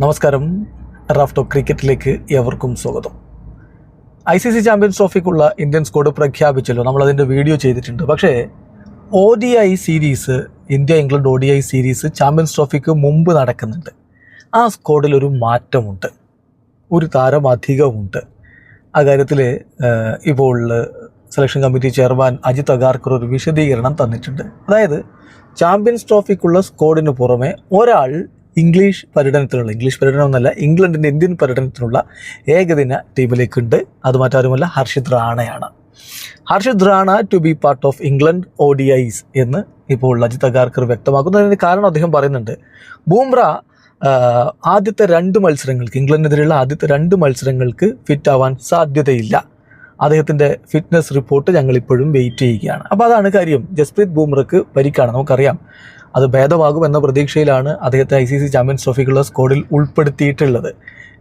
നമസ്കാരം. റാഫ്റ്റോ ക്രിക്കറ്റിലേക്ക് എവർക്കും സ്വാഗതം. ഐ സി സി ചാമ്പ്യൻസ് ട്രോഫിക്കുള്ള ഇന്ത്യൻ സ്ക്വാഡ് പ്രഖ്യാപിച്ചല്ലോ. നമ്മളതിന്റെ വീഡിയോ ചെയ്തിട്ടുണ്ട്. പക്ഷേ O D I series India England O D I series champions ട്രോഫിക്ക് മുമ്പ് നടക്കുന്നുണ്ട്. ആ സ്ക്വാഡിൽ ഒരു മാറ്റമുണ്ട്. ഒരു താരം അധികമുണ്ട് ആ കാര്യത്തിൽ ഇപ്പോൾ selection committee chairman Ajit Agarkar ഒരു വിശദീകരണം തന്നിട്ടുണ്ട്. അതായത് ചാമ്പ്യൻസ് ട്രോഫിക്കുള്ള സ്കോഡിന് പുറമെ ഒരാൾ ഇംഗ്ലീഷ് പര്യടനത്തിനുള്ള ഇംഗ്ലീഷ് പര്യടനം എന്നല്ല ഇംഗ്ലണ്ടിന്റെ ഇന്ത്യൻ പര്യടനത്തിനുള്ള ഏകദിന ടീമിലേക്കുണ്ട്. അത് മറ്റാരുമല്ല Harshit റാണയാണ്. Harshit Rana to be part of England O D Is എന്ന് ഇപ്പോൾ അജിത് അഗാർക്കർ വ്യക്തമാക്കുന്നു. അതിന് കാരണം അദ്ദേഹം പറയുന്നുണ്ട് ബൂംറ ആദ്യത്തെ രണ്ട് മത്സരങ്ങൾക്ക് ഇംഗ്ലണ്ടിനെതിരെയുള്ള ആദ്യത്തെ രണ്ട് മത്സരങ്ങൾക്ക് ഫിറ്റ് ആവാൻ സാധ്യതയില്ല. അദ്ദേഹത്തിന്റെ ഫിറ്റ്നസ് റിപ്പോർട്ട് ഞങ്ങൾ ഇപ്പോഴും വെയിറ്റ് ചെയ്യുകയാണ്. അപ്പോൾ അതാണ് കാര്യം. ജസ്പ്രീത് ബൂമ്രക്ക് പരിക്കാണ് നമുക്കറിയാം. അത് ഭേദമാകും എന്ന പ്രതീക്ഷയിലാണ് അദ്ദേഹത്തെ ഐ സി സി ചാമ്പ്യൻസ് ട്രോഫിക്കുള്ള സ്കോഡിൽ ഉൾപ്പെടുത്തിയിട്ടുള്ളത്.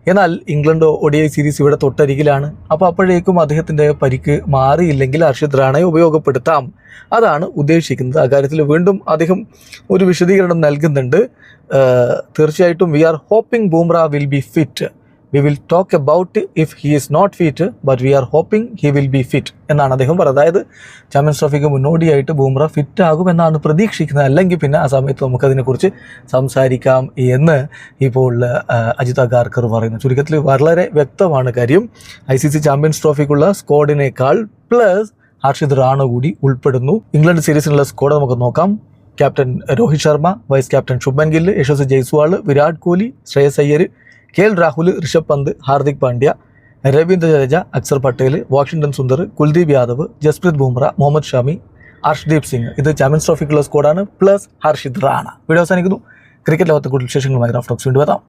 എന്നാൽ ഇംഗ്ലണ്ട് ഒ സീരീസ് ഇവിടെ തൊട്ടരികിലാണ്. അപ്പോൾ അപ്പോഴേക്കും അദ്ദേഹത്തിന്റെ പരിക്ക് മാറിയില്ലെങ്കിൽ അർഷിത് റാണയെ ഉപയോഗപ്പെടുത്താം. അതാണ് ഉദ്ദേശിക്കുന്നത്. അക്കാര്യത്തിൽ വീണ്ടും അദ്ദേഹം ഒരു വിശദീകരണം നൽകുന്നുണ്ട്. തീർച്ചയായിട്ടും we are hoping Bumrah will be fit we will talk about if he is not fit but we are hoping he will be fit എന്നാണ് അദ്ദേഹം പറയുന്നത് അതായത് ചാമ്പ്യൻസ് ട്രോഫിക്ക് മുന്നോടിയായിട്ട് ബൂംറ ഫിറ്റ് ആകും എന്നാണ് പ്രതീക്ഷിക്കുന്നത്. അല്ലെങ്കിൽ പിന്നെ ആ സമയത്ത് നമുക്കതിനെക്കുറിച്ച് സംസാരിക്കാം എന്ന് ഇപ്പോൾ അജിത ഗാർക്കർ പറയുന്നു. ചുരുക്കത്തിൽ വളരെ വ്യക്തമാണ് കാര്യം. ഐ സി സി ചാമ്പ്യൻസ് ട്രോഫിക്കുള്ള സ്ക്വാഡിനേക്കാൾ പ്ലസ് ഹർഷിത് റാണ കൂടി ഉൾപ്പെടുന്നു. ഇംഗ്ലണ്ട് സീരീസിനുള്ള സ്ക്വാഡ് നമുക്ക് നോക്കാം. Captain Rohit Sharma vice captain Shubman Gill Yashasvi Jaiswal Virat Kohli Shreyas Iyer K L Rahul Rishabh Pant Hardik Pandya Ravindra Jadeja Axar Patel Washington Sundar Kuldeep Yadav Jasprit Bumrah Mohammed Shami Harshdeep Singh. ഇത് champions ട്രോഫിക്കുള്ള സ്കോഡാണ് plus Harshit Rana. Video അവസാനിക്കുന്നു. Cricket ലോകത്തെ കൂടുതൽ വിശേഷങ്ങളുമായി റാഫ്റ്റോക്സ് വീണ്ടും എത്താം.